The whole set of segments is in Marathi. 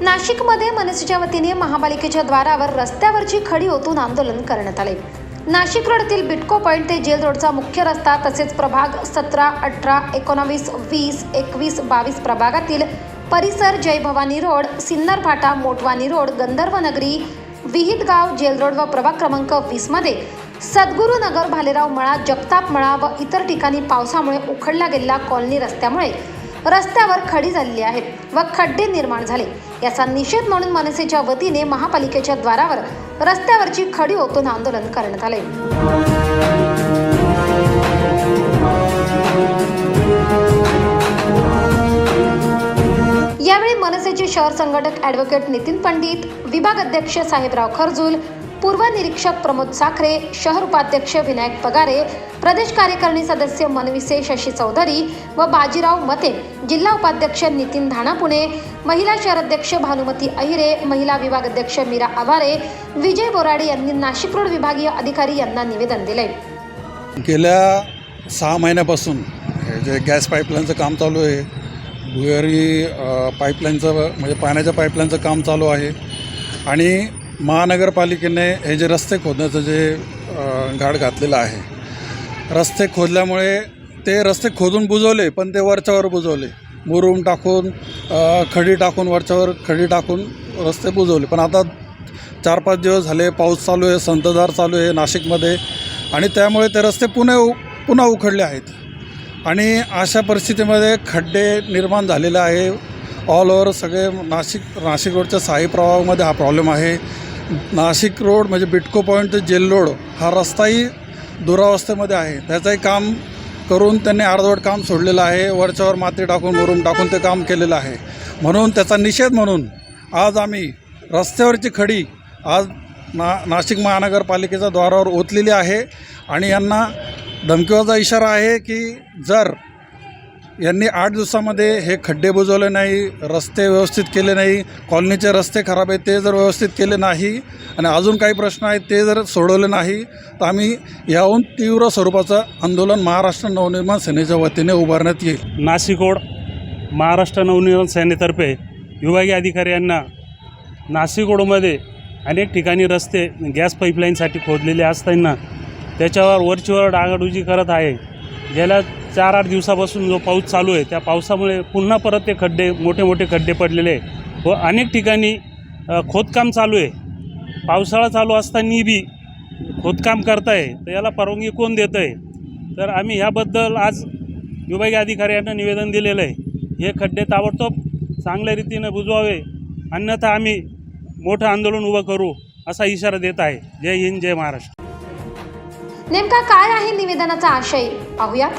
नाशिकमध्ये मनसेच्या वतीने महापालिकेच्या द्वारावर रस्त्यावरची खडी ओतून आंदोलन करण्यात आले. नाशिक रोडतील बिटको पॉईंट ते जेल रोडचा मुख्य रस्ता तसेच प्रभाग सतरा अठरा एकोणावीस वीस एकवीस बावीस प्रभागातील परिसर Jay Bhavani road Sinnar Phata Motwani road Gandharva Nagari Vihitgaon jail road व प्रभाग क्रमांक वीसमध्ये सद्गुरुनगर भालेराव मळा जगताप मळा व इतर ठिकाणी पावसामुळे उखडला गेलेला कॉलनी रस्त्यामुळे रस्त्यावर खडी झालेली आहेत व खड्डे निर्माण झाले. याचा निषेध म्हणून मनसेच्या वतीने महापालिकेच्या द्वारावर रस्त्यावरची खडी ओतून आंदोलन करण्यात आले. यावेळी मनसेचे शहर संघटक ॲडव्होकेट नितीन पंडित विभाग अध्यक्ष साहेबराव खरजूल निरीक्षक प्रमोद साखरे शहर उपाध्यक्ष विनायक पगारे प्रदेश कार्यकारिणी सदस्य मनविसे शशी चौधरी व बाजीराव मते जिल्हा उपाध्यक्ष नितीन धाणापुणे महिला शहर अध्यक्ष भानुमती अहिरे महिला विभाग अध्यक्ष मीरा आवारे विजय बोराडे यांनी नाशिक रोड विभागीय अधिकारी यांना निवेदन दिले. गेल्या सहा महिन्यापासून जे गॅस पाईपलाईनचं काम चालू आहे भुयारी पाईपलाईनचं म्हणजे पाण्याच्या पाईपलाईनचं काम चालू आहे आणि महानगरपालिकेने हे जे रस्ते खोदण्याचं जे घाट घातलेलं आहे रस्ते खोदल्यामुळे ते रस्ते खोदून बुजवले पण ते वरच्यावर बुजवले. मुरूम टाकून खडी टाकून वरच्यावर खडी टाकून रस्ते बुजवले. पण आता चार पाच दिवस झाले पाऊस चालू आहे संततधार चालू आहे नाशिकमध्ये आणि त्यामुळे ते रस्ते पुन्हा उ पुन्हा उखडले आहेत. आणि अशा परिस्थितीमध्ये खड्डे निर्माण झालेले आहे. ऑल ओव्हर सगळे नाशिक नाशिक रोडच्या साई प्रवाहामध्ये हा प्रॉब्लेम आहे. नाशिक रोड म्हणजे बिटको पॉईंट ते जेल रोड हा रस्ताही दुरावस्थेमध्ये आहे. त्याचंही काम करून त्यांनी अर्धवट काम सोडलेलं आहे. वरच्यावर माती टाकून मुरुम टाकून ते काम केलेलं आहे. म्हणून त्याचा निषेध म्हणून आज आम्ही रस्त्यावरची खडी आज ना नाशिक महानगरपालिकेच्या द्वारावर ओतलेली आहे. आणि यांना धमकीवाचा इशारा आहे की जर यांनी आठ दिवसामध्ये हे खड्डे बुजवले नाही रस्ते व्यवस्थित केले नाही कॉलनीचे रस्ते खराब आहेत ते जर व्यवस्थित केले नाही आणि अजून काही प्रश्न आहेत ते जर सोडवले नाही तर आम्ही याहून तीव्र स्वरूपाचं आंदोलन महाराष्ट्र नवनिर्माण सेनेच्या वतीने उभारण्यात येईल. नाशिकोड महाराष्ट्र नवनिर्माण सेनेतर्फे विभागीय अधिकारी यांना नाशिकोडमध्ये अनेक ठिकाणी रस्ते गॅस पाईपलाईनसाठी खोदलेले असताना त्याच्यावर वरचीवर डागाडुजी करत आहे. गेल्या चार आठ दिवसापासून जो पाऊस चालू आहे त्या पावसामुळे पुन्हा परत ते खड्डे मोठे मोठे खड्डे पडलेले आहे. व अनेक ठिकाणी खोदकाम चालू आहे. पावसाळा चालू असताना बी खोदकाम करताय तर याला परवानगी कोण देतं आहे तर आम्ही ह्याबद्दल आज विभागीय अधिकारी यांना निवेदन दिलेलं आहे. हे खड्डे ताबडतोब चांगल्या रीतीनं बुजवावे अन्यथा आम्ही मोठं आंदोलन उभं करू असा इशारा देत आहे. जय हिंद जय महाराष्ट्र. नेमका काय आहे निवेदनाचा आशय? पाहूयात.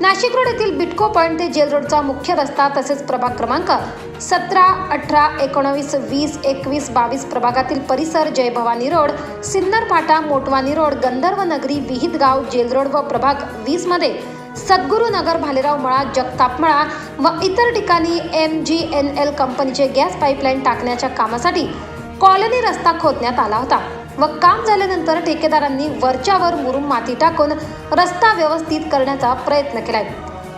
नाशिक रोड येथील बिटको पॉईंट ते जेल रोडचा मुख्य रस्ता तसेच प्रभाग क्रमांक सतरा अठरा एकोणावीस वीस एकवीस बावीस प्रभागातील परिसर Jay Bhavani road Sinnar Phata Motwani road Gandharva Nagari Vihitgaon jail road व प्रभाग वीसमध्ये सद्गुरू नगर भालेराव मळा जगताप मळा व इतर ठिकाणी एम जी एन एल कंपनीचे गॅस पाईपलाईन टाकण्याच्या कामासाठी कॉलनी रस्ता खोदण्यात आला होता. व काम झाल्यानंतर ठेकेदारांनी वरच्यावर मुरुम माती टाकून रस्ता व्यवस्थित करण्याचा प्रयत्न केलाय.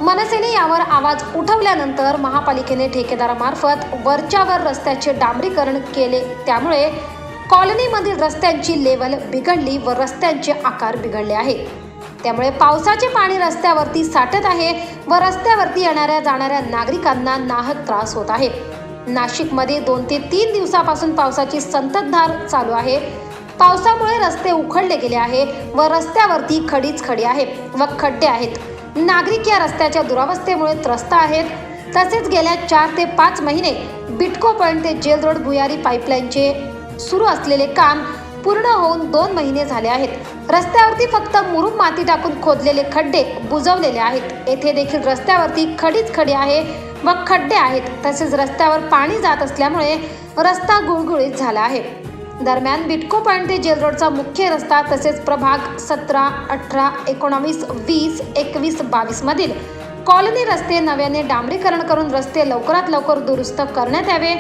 मनसेने यावर आवाज उठवल्यानंतर महापालिकेने ठेकेदारामार्फत वरच्यावर रस्त्याचे डांबरीकरण केले. त्यामुळे कॉलनीमधील रस्त्यांची लेवल बिघडली व रस्त्यांचे आकार बिघडले आहे. त्यामुळे पावसाचे पाणी रस्त्यावरती साठत आहे व रस्त्यावरती येणाऱ्या जाणाऱ्या नागरिकांना नाहक त्रास होत आहे. नाशिकमध्ये दोन ते तीन दिवसापासून पावसाची संततधार चालू आहे. पावसामुळे रस्ते उखडले गेले आहे व रस्त्यावरती खडीच खडी आहे व खड्डे आहेत. नागरिक या रस्त्याच्या दुरावस्थेमुळे त्रस्त आहेत. तसेच गेल्या चार ते पाच महिने बिटको पॉईंट ते जेल रोड भुयारी पाईपलाईनचे सुरू असलेले काम पूर्ण होऊन दोन महिने झाले आहेत. रस्त्यावरती फक्त मुरुम माती टाकून खोदलेले खड्डे बुजवलेले आहेत. येथे देखील रस्त्यावरती खडीच खडी आहे व खड्डे आहेत. तसेच रस्त्यावर पाणी जात असल्यामुळे रस्ता गुळगुळीत झाला आहे. दरम्यान बिटको पॉईंट ते जेल रोडचा मुख्य रस्ता तसेच प्रभाग सतरा अठरा एकोणावीस वीस एकवीस बावीसमधील कॉलनी रस्ते नव्याने डांबरीकरण करून रस्ते लवकरात लवकर दुरुस्त करण्यात यावे.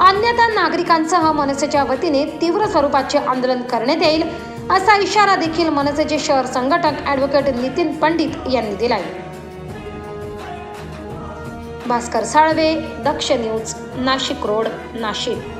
अन्यथा नागरिकांसह मनसेच्या वतीने तीव्र स्वरूपाचे आंदोलन करण्यात येईल असा इशारा देखील मनसेचे शहर संघटक ॲडव्होकेट नितीन पंडित यांनी दिलाय. Bhaskar Salve Daksh news Nashik road Nashik.